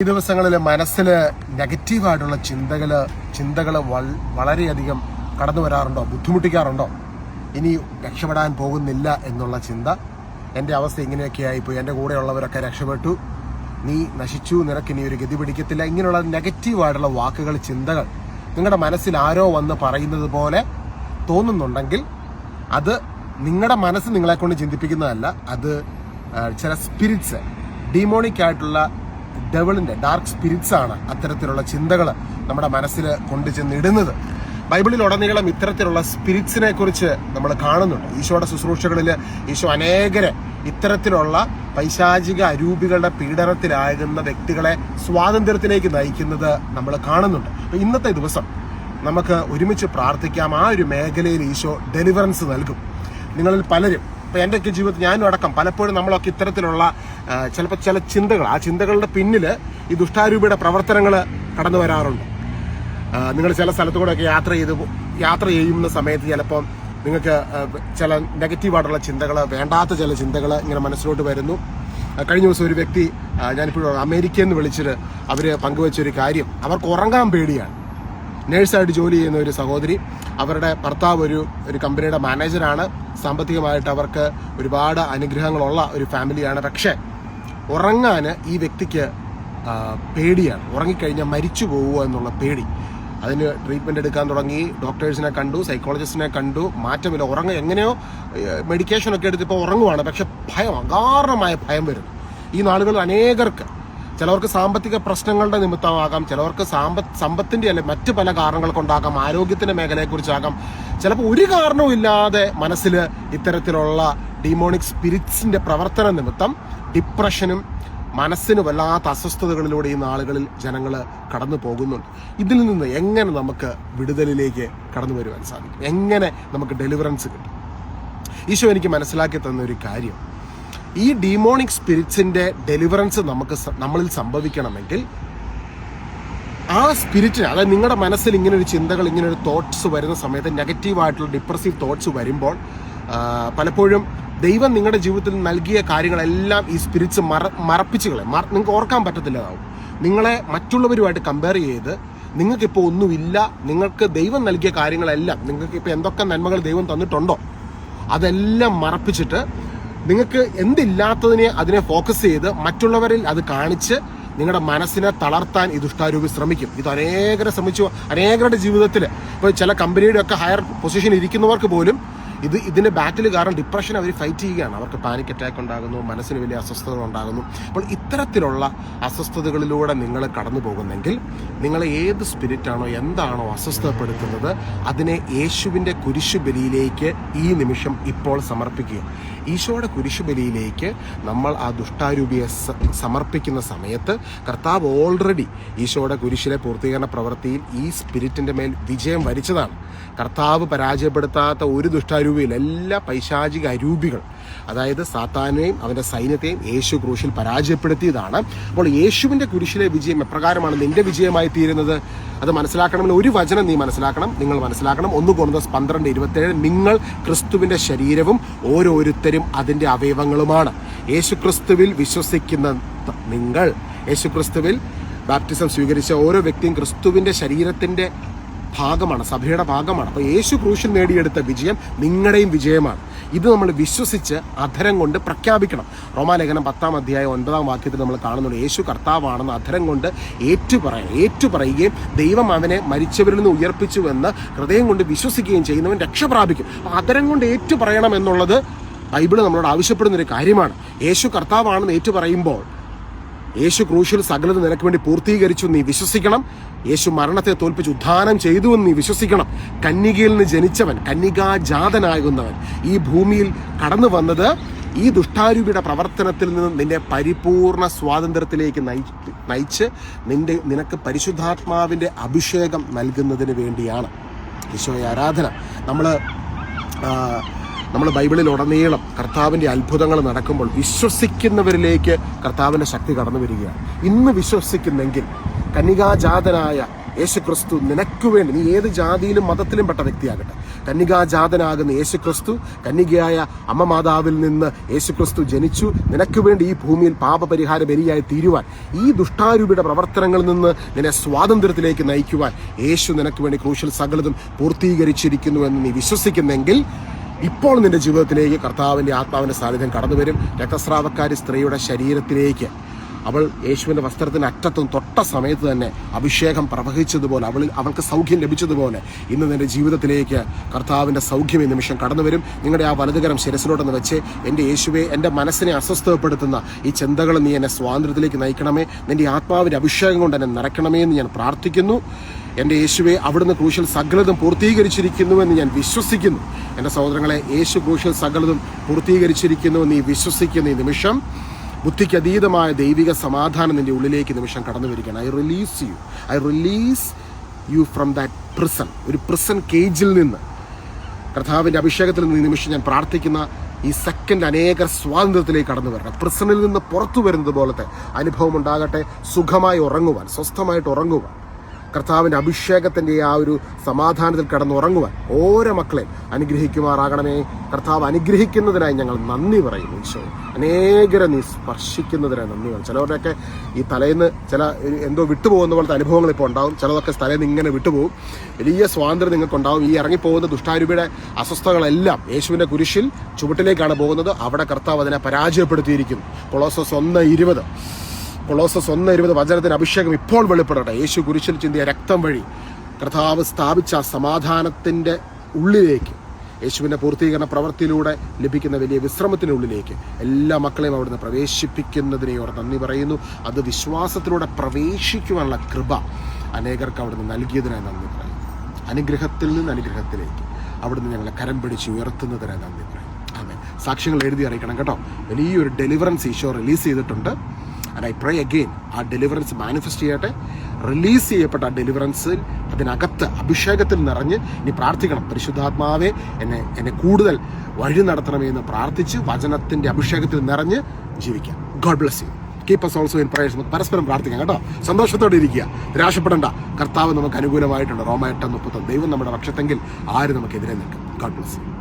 ഈ ദിവസങ്ങളിൽ മനസ്സിൽ നെഗറ്റീവായിട്ടുള്ള ചിന്തകൾ ചിന്തകൾ വളരെയധികം കടന്നു വരാറുണ്ടോ ബുദ്ധിമുട്ടിക്കാറുണ്ടോ? ഇനി രക്ഷപ്പെടാൻ പോകുന്നില്ല എന്നുള്ള ചിന്ത എന്റെ അവസ്ഥ ഇങ്ങനെയൊക്കെ ആയിപ്പോയി എന്റെ കൂടെയുള്ളവരൊക്കെ രക്ഷപ്പെട്ടു. നീ നശിച്ചു നിനക്ക് ഇനി ഒരു ഗതി പിടിക്കത്തില്ല. ഇങ്ങനെയുള്ള നെഗറ്റീവായിട്ടുള്ള വാക്കുകൾ ചിന്തകൾ നിങ്ങളുടെ മനസ്സിൽ ആരോ വന്ന് പറയുന്നത് പോലെ തോന്നുന്നുണ്ടെങ്കിൽ അത് നിങ്ങളുടെ മനസ്സ് നിങ്ങളെക്കൊണ്ട് ചിന്തിപ്പിക്കുന്നതല്ല അത് ചില സ്പിരിറ്റ്സ് ഡീമോണിക് ആയിട്ടുള്ള ഡെവളിന്റെ ഡാർക്ക് സ്പിരിറ്റ്സ് ആണ് അത്തരത്തിലുള്ള ചിന്തകൾ നമ്മുടെ മനസ്സിൽ കൊണ്ടു ചെന്നിടുന്നത്. ബൈബിളിൽ ഉടനീളം ഇത്തരത്തിലുള്ള സ്പിരിറ്റ്സിനെ കുറിച്ച് നമ്മൾ കാണുന്നുണ്ട്. ഈശോയുടെ ശുശ്രൂഷകളിൽ ഈശോ അനേകരെ ഇത്തരത്തിലുള്ള പൈശാചിക അരൂപികളുടെ പീഡനത്തിലാകുന്ന വ്യക്തികളെ സ്വാതന്ത്ര്യത്തിലേക്ക് നയിക്കുന്നത് നമ്മൾ കാണുന്നുണ്ട്. ഇന്നത്തെ ദിവസം നമുക്ക് ഒരുമിച്ച് പ്രാർത്ഥിക്കാം. ആ ഒരു മേഖലയിൽ ഈശോ ഡെലിവറൻസ് നൽകും. നിങ്ങളിൽ പലരും ഇപ്പൊ എന്റെയൊക്കെ ജീവിതത്തിൽ ഞാനും അടക്കം പലപ്പോഴും നമ്മളൊക്കെ ഇത്തരത്തിലുള്ള ചിലപ്പോൾ ചില ചിന്തകൾ ആ ചിന്തകളുടെ പിന്നിൽ ഈ ദുഷ്ടാരൂപിയുടെ പ്രവർത്തനങ്ങൾ കടന്നു വരാറുണ്ട്. നിങ്ങൾ ചില സ്ഥലത്തുകൂടെയൊക്കെ യാത്ര ചെയ്ത് യാത്ര ചെയ്യുന്ന സമയത്ത് ചിലപ്പം നിങ്ങൾക്ക് ചില നെഗറ്റീവായിട്ടുള്ള ചിന്തകൾ വേണ്ടാത്ത ചില ചിന്തകൾ ഇങ്ങനെ മനസ്സിലോട്ട് വരുന്നു. കഴിഞ്ഞ ദിവസം ഒരു വ്യക്തി ഞാനിപ്പോഴും അമേരിക്കയിൽ നിന്ന് വിളിച്ചിട്ട് അവർ പങ്കുവച്ചൊരു കാര്യം അവർക്ക് ഉറങ്ങാൻ പേടിയാണ്. നേഴ്സായിട്ട് ജോലി ചെയ്യുന്ന ഒരു സഹോദരി അവരുടെ ഭർത്താവ് ഒരു ഒരു കമ്പനിയുടെ മാനേജറാണ് സാമ്പത്തികമായിട്ട് അവർക്ക് ഒരുപാട് അനുഗ്രഹങ്ങളുള്ള ഒരു ഫാമിലിയാണ്. പക്ഷേ ഉറങ്ങാൻ ഈ വ്യക്തിക്ക് പേടിയാണ്. ഉറങ്ങിക്കഴിഞ്ഞാൽ മരിച്ചു പോവുക എന്നുള്ള പേടി. അതിന് ട്രീറ്റ്മെന്റ് എടുക്കാൻ തുടങ്ങി. ഡോക്ടേഴ്സിനെ കണ്ടു സൈക്കോളജിസ്റ്റിനെ കണ്ടു. മാറ്റമില്ല. ഉറങ്ങ എങ്ങനെയോ മെഡിക്കേഷനൊക്കെ എടുത്ത് ഇപ്പോൾ ഉറങ്ങുവാണ്. പക്ഷെ ഭയം അകാരണമായ ഭയം വരും ഈ നാളുകളിൽ അനേകർക്ക് ചിലവർക്ക് സാമ്പത്തിക പ്രശ്നങ്ങളുടെ നിമിത്തമാകാം ചിലവർക്ക് സാമ്പ സമ്പത്തിന്റെ അല്ലെ മറ്റു പല കാരണങ്ങൾ കൊണ്ടാകാം ആരോഗ്യത്തിന്റെ മേഖലയെക്കുറിച്ചാകാം ചിലപ്പോൾ ഒരു കാരണവും ഇല്ലാതെ മനസ്സിൽ ഇത്തരത്തിലുള്ള ഡിമോണിക് സ്പിരിറ്റ്സിന്റെ പ്രവർത്തന നിമിത്തം ഡിപ്രഷനും മനസ്സിന് വല്ലാത്ത അസ്വസ്ഥതകളിലൂടെ ഈ നാളുകളിൽ ജനങ്ങൾ കടന്നു പോകുന്നുണ്ട്. ഇതിൽ നിന്ന് എങ്ങനെ നമുക്ക് വിടുതലിലേക്ക് കടന്നു വരുവാൻ സാധിക്കും? എങ്ങനെ നമുക്ക് ഡെലിവറൻസ് കിട്ടും? ഈശോ എനിക്ക് മനസ്സിലാക്കി തന്ന ഒരു കാര്യം. ഈ ഡീമോണിക് സ്പിരിറ്റ്സിന്റെ ഡെലിവറൻസ് നമുക്ക് നമ്മളിൽ സംഭവിക്കണമെങ്കിൽ ആ സ്പിരിറ്റിന് അതായത് നിങ്ങളുടെ മനസ്സിൽ ഇങ്ങനെ ഒരു ചിന്തകൾ ഇങ്ങനെ ഒരു തോട്ട്സ് വരുന്ന സമയത്ത് നെഗറ്റീവായിട്ടുള്ള ഡിപ്രസീവ് തോട്ട്സ് വരുമ്പോൾ പലപ്പോഴും ദൈവം നിങ്ങളുടെ ജീവിതത്തിൽ നൽകിയ കാര്യങ്ങളെല്ലാം ഈ സ്പിരിറ്റ്സ് മറ മറപ്പിച്ച് മറ- നിങ്ങൾക്ക് ഓർക്കാൻ പറ്റത്തില്ലതാവും. നിങ്ങളെ മറ്റുള്ളവരുമായിട്ട് കമ്പയർ ചെയ്ത് നിങ്ങൾക്കിപ്പോൾ ഒന്നുമില്ല നിങ്ങൾക്ക് ദൈവം നൽകിയ കാര്യങ്ങളെല്ലാം നിങ്ങൾക്ക് ഇപ്പോൾ എന്തൊക്കെ നന്മകൾ ദൈവം തന്നിട്ടുണ്ടോ അതെല്ലാം മറപ്പിച്ചിട്ട് നിങ്ങൾക്ക് എന്തില്ലാത്തതിനെ അതിനെ ഫോക്കസ് ചെയ്ത് മറ്റുള്ളവരിൽ അത് കാണിച്ച് നിങ്ങളുടെ മനസ്സിനെ തളർത്താൻ ഈ ദുഷ്ടാരൂപി ശ്രമിക്കും. ഇത് അനേകരെ ശ്രമിച്ചു അനേകരുടെ ജീവിതത്തിൽ ഇപ്പോൾ ചില കമ്പനിയുടെ ഒക്കെ ഹയർ പൊസിഷൻ ഇരിക്കുന്നവർക്ക് പോലും ഇത് ഇതിന്റെ ബാറ്റിൽ കാരണം ഡിപ്രഷൻ അവർ ഫൈറ്റ് ചെയ്യുകയാണ്. അവർക്ക് പാനിക് അറ്റാക്ക് ഉണ്ടാകുന്നു മനസ്സിന് വലിയ അസ്വസ്ഥതകൾ ഉണ്ടാകുന്നു. അപ്പോൾ ഇത്തരത്തിലുള്ള അസ്വസ്ഥതകളിലൂടെ നിങ്ങൾ കടന്നു പോകുന്നെങ്കിൽ നിങ്ങളെ ഏത് സ്പിരിറ്റാണോ എന്താണോ അസ്വസ്ഥപ്പെടുത്തുന്നത് അതിനെ യേശുവിന്റെ കുരിശുബലിയിലേക്ക് ഈ നിമിഷം ഇപ്പോൾ സമർപ്പിക്കുക. ഈശോയുടെ കുരിശുബലിയിലേക്ക് നമ്മൾ ആ ദുഷ്ടാരൂപിയെ സമർപ്പിക്കുന്ന സമയത്ത് കർത്താവ് ഓൾറെഡി ഈശോയുടെ കുരിശിലെ പൂർത്തീകരണ പ്രവൃത്തിയിൽ ഈ സ്പിരിറ്റിന്റെ മേൽ വിജയം വരിച്ചതാണ്. കർത്താവ് പരാജയപ്പെടുത്താത്ത ഒരു ദുഷ്ടാരൂപിയിൽ എല്ലാ പൈശാചിക അരൂപികൾ അതായത് സാത്താനെയും അവന്റെ സൈന്യത്തെയും യേശു ക്രൂശിൽ പരാജയപ്പെടുത്തിയതാണ്. അപ്പോൾ യേശുവിന്റെ കുരിശിലെ വിജയം എപ്രകാരമാണ് നിന്റെ വിജയമായി തീരുന്നത്? അത് മനസ്സിലാക്കണമെങ്കിൽ ഒരു വചനം നീ മനസ്സിലാക്കണം. നിങ്ങൾ മനസ്സിലാക്കണം. ഒന്ന് കൊണ്ടത് പന്ത്രണ്ട് ഇരുപത്തേഴ് നിങ്ങൾ ക്രിസ്തുവിന്റെ ശരീരവും ഓരോരുത്തരും അതിന്റെ അവയവങ്ങളുമാണ്. യേശു ക്രിസ്തുവിൽ വിശ്വസിക്കുന്ന നിങ്ങൾ യേശു ക്രിസ്തുവിൽ ബാപ്റ്റിസം സ്വീകരിച്ച ഓരോ വ്യക്തിയും ക്രിസ്തുവിന്റെ ശരീരത്തിന്റെ ഭാഗമാണ് സഭയുടെ ഭാഗമാണ്. അപ്പോൾ യേശു ക്രൂശിൽ നേടിയെടുത്ത വിജയം നിങ്ങളുടെയും വിജയമാണ്. ഇത് നമ്മൾ വിശ്വസിച്ച് അധരം കൊണ്ട് പ്രഖ്യാപിക്കണം. റോമാലേഖനം പത്താം അധ്യായം ഒൻപതാം വാക്യത്തിൽ നമ്മൾ കാണുന്നുണ്ട്. യേശു കർത്താവാണെന്ന് അധരം കൊണ്ട് ഏറ്റുപറയണം ഏറ്റുപറയുകയും ദൈവം അവനെ മരിച്ചവരിൽ നിന്ന് ഉയർപ്പിച്ചുവെന്ന് ഹൃദയം കൊണ്ട് വിശ്വസിക്കുകയും ചെയ്യുന്നവൻ രക്ഷ പ്രാപിക്കും. അധരം കൊണ്ട് ഏറ്റുപറയണം എന്നുള്ളത് ബൈബിൾ നമ്മളോട് ആവശ്യപ്പെടുന്ന ഒരു കാര്യമാണ്. യേശു കർത്താവാണെന്ന് ഏറ്റുപറയുമ്പോൾ യേശു ക്രൂശിൽ സകലത നിനക്ക് വേണ്ടി പൂർത്തീകരിച്ചു നീ വിശ്വസിക്കണം. യേശു മരണത്തെ തോൽപ്പിച്ച് ഉദ്ധാനം ചെയ്തു എന്ന് നീ വിശ്വസിക്കണം. കന്യകയിൽ നിന്ന് ജനിച്ചവൻ കന്യകാജാതനാകുന്നവൻ ഈ ഭൂമിയിൽ കടന്നു വന്നത് ഈ ദുഷ്ടാരൂപിയുടെ പ്രവർത്തനത്തിൽ നിന്ന് നിന്റെ പരിപൂർണ സ്വാതന്ത്ര്യത്തിലേക്ക് നയി- നയിച്ച് നിന്റെ നിനക്ക് പരിശുദ്ധാത്മാവിന്റെ അഭിഷേകം നൽകുന്നതിന് വേണ്ടിയാണ്. ഈശോയെ ആരാധന. നമ്മൾ നമ്മൾ ബൈബിളിൽ ഉടനീളം കർത്താവിന്റെ അത്ഭുതങ്ങൾ നടക്കുമ്പോൾ വിശ്വസിക്കുന്നവരിലേക്ക് കർത്താവിന്റെ ശക്തി കടന്നു വരികയാണ്. ഇന്ന് വിശ്വസിക്കുന്നെങ്കിൽ കന്യകാജാതനായ യേശുക്രിസ്തു നിനക്ക് വേണ്ടി നീ ഏത് ജാതിയിലും മതത്തിലും പെട്ട വ്യക്തിയാകട്ടെ. കന്യകാജാതനാകുന്ന യേശുക്രിസ്തു കന്യകയായ അമ്മ മാതാവിൽ നിന്ന് യേശുക്രിസ്തു ജനിച്ചു നിനക്ക് വേണ്ടി ഈ ഭൂമിയിൽ പാപപരിഹാര ബലിയായി തീരുവാൻ ഈ ദുഷ്ടാരൂപിയുടെ പ്രവർത്തനങ്ങളിൽ നിന്ന് നിന്നെ സ്വാതന്ത്ര്യത്തിലേക്ക് നയിക്കുവാൻ യേശു നിനക്ക് വേണ്ടി ക്രൂശൽ സകലതും പൂർത്തീകരിച്ചിരിക്കുന്നു എന്ന് നീ വിശ്വസിക്കുന്നെങ്കിൽ ഇപ്പോൾ നിന്റെ ജീവിതത്തിലേക്ക് കർത്താവിന്റെ ആത്മാവിന്റെ സാന്നിധ്യം കടന്നു വരും. രക്തസ്രാവക്കാരി സ്ത്രീയുടെ ശരീരത്തിലേക്ക്. അവൾ യേശുവിന്റെ വസ്ത്രത്തിന് അറ്റത്തും തൊട്ട സമയത്ത് തന്നെ അഭിഷേകം പ്രവഹിച്ചതുപോലെ അവളിൽ അവൾക്ക് സൗഖ്യം ലഭിച്ചതുപോലെ ഇന്ന് നിന്റെ ജീവിതത്തിലേക്ക് കർത്താവിന്റെ സൗഖ്യം ഈ നിമിഷം കടന്നു വരും. നിങ്ങളുടെ ആ വലതുകരം ശിരസിലോട്ടെന്ന് വെച്ച് എന്റെ യേശുവെ എന്റെ മനസ്സിനെ അസ്വസ്ഥപ്പെടുത്തുന്ന ഈ ചിന്തകൾ നീ എന്നെ സ്വാതന്ത്ര്യത്തിലേക്ക് നയിക്കണമേ. നിന്റെ ആത്മാവിന്റെ അഭിഷേകം കൊണ്ട് എന്നെ നിറയ്ക്കണമേ എന്ന് ഞാൻ പ്രാർത്ഥിക്കുന്നു. എന്റെ യേശുവെ അവിടുന്ന് ക്രൂശിൽ സകലതും പൂർത്തീകരിച്ചിരിക്കുന്നുവെന്ന് ഞാൻ വിശ്വസിക്കുന്നു. എന്റെ സഹോദരങ്ങളെ യേശു ക്രൂശിൽ സകലതും പൂർത്തീകരിച്ചിരിക്കുന്നുവെന്ന് നീ വിശ്വസിക്കുന്ന ഈ നിമിഷം ബുദ്ധിക്ക് അതീതമായ ദൈവിക സമാധാനം നിന്റെ ഉള്ളിലേക്ക് നിമിഷം കടന്നു വരികയാണ് I release you I release you from that prison ഒരു പ്രിസൺ കേജിൽ നിന്ന് കർത്താവിന്റെ അഭിഷേകത്തിൽ നിന്ന് നിമിഷം ഞാൻ പ്രാർത്ഥിക്കുന്ന ഈ സെക്കൻഡ് അനേക സ്വാതന്ത്ര്യത്തിലേക്ക് കടന്നു വരണം. പ്രിസണിൽ നിന്ന് പുറത്തു വരുന്നത് പോലത്തെ അനുഭവം ഉണ്ടാകട്ടെ. സുഖമായി ഉറങ്ങുവാൻ സ്വസ്ഥമായിട്ട് ഉറങ്ങുവാൻ. കർത്താവിന്റെ അഭിഷേകത്തിന്റെ ആ ഒരു സമാധാനത്തിൽ കിടന്നുറങ്ങുവാൻ ഓരോ മക്കളെ അനുഗ്രഹിക്കുമാറാകണമേ. കർത്താവ് അനുഗ്രഹിക്കുന്നതിനായി ഞങ്ങൾ നന്ദി പറയുന്നു ഈശോ. അനേകരെ നീ സ്പർശിക്കുന്നതിനായി നന്ദി പറയും ചിലവരുടെയൊക്കെ ഈ തലേന്ന് ചില എന്തോ വിട്ടുപോകുന്ന പോലത്തെ അനുഭവങ്ങൾ ഇപ്പോൾ ഉണ്ടാവും. ചിലതൊക്കെ തലേന്ന് ഇങ്ങനെ വിട്ടുപോകും. വലിയ സ്വാതന്ത്ര്യം നിങ്ങൾക്കുണ്ടാവും. ഈ ഇറങ്ങിപ്പോകുന്ന ദുഷ്ടാരൂപിയുടെ അസ്വസ്ഥതകളെല്ലാം യേശുവിന്റെ കുരിശിൽ ചുവട്ടിലേക്കാണ് പോകുന്നത്. അവിടെ കർത്താവ് അതിനെ പരാജയപ്പെടുത്തിയിരിക്കുന്നു. കൊളോസസ് ഒന്ന് ഇരുപത്. കൊളോസസ് ഒന്ന് ഇരുപത് വചനത്തിന് അഭിഷേകം ഇപ്പോൾ വെളിപ്പെടട്ടെ. യേശു കുരിശിൽ ചിന്തിയ രക്തം വഴി കർത്താവ് സ്ഥാപിച്ച സമാധാനത്തിന്റെ ഉള്ളിലേക്ക് യേശുവിന്റെ പൂർത്തീകരണ പ്രവൃത്തിയിലൂടെ ലഭിക്കുന്ന വലിയ വിശ്രമത്തിനുള്ളിലേക്ക് എല്ലാ മക്കളെയും അവിടുന്ന് പ്രവേശിപ്പിക്കുന്നതിനെയോട് നന്ദി പറയുന്നു. അത് വിശ്വാസത്തിലൂടെ പ്രവേശിക്കുവാനുള്ള കൃപ അനേകർക്ക് അവിടുന്ന് നൽകിയതിനായി നന്ദി പറയുന്നു. അനുഗ്രഹത്തിൽ നിന്ന് അനുഗ്രഹത്തിലേക്ക് അവിടുന്ന് ഞങ്ങളെ കരം പിടിച്ച് ഉയർത്തുന്നതിനായി നന്ദി പറയും അതെ സാക്ഷ്യങ്ങൾ എഴുതി അറിയിക്കണം കേട്ടോ. വലിയൊരു ഡെലിവറൻസ് ഈശോ റിലീസ് ചെയ്തിട്ടുണ്ട്. ആൻഡ് ഐ പ്രേ അഗെയിൻ ആ ഡെലിവറൻസ് മാനിഫെസ്റ്റ് ചെയ്യട്ടെ. റിലീസ് ചെയ്യപ്പെട്ട ആ ഡെലിവറൻസിൽ അതിനകത്ത് അഭിഷേകത്തിൽ നിറഞ്ഞ് ഇനി പ്രാർത്ഥിക്കണം. പരിശുദ്ധാത്മാവെ എന്നെ എന്നെ കൂടുതൽ വഴി നടത്തണമെന്ന് പ്രാർത്ഥിച്ച് വചനത്തിന്റെ അഭിഷേകത്തിൽ നിറഞ്ഞ് ജീവിക്കാം. God bless you keep us also in prayers പരസ്പരം പ്രാർത്ഥിക്കാം കേട്ടോ. സന്തോഷത്തോടെ ഇരിക്കുക. നിരാശപ്പെടേണ്ട. കർത്താവ് നമുക്ക് അനുകൂലമായിട്ടുണ്ട്. റോമ എട്ട് മുപ്പത്തൊന്ന്. ദൈവം നമ്മുടെ പക്ഷത്തെങ്കിൽ ആര് നമുക്കെതിരെ നിൽക്കും? God bless U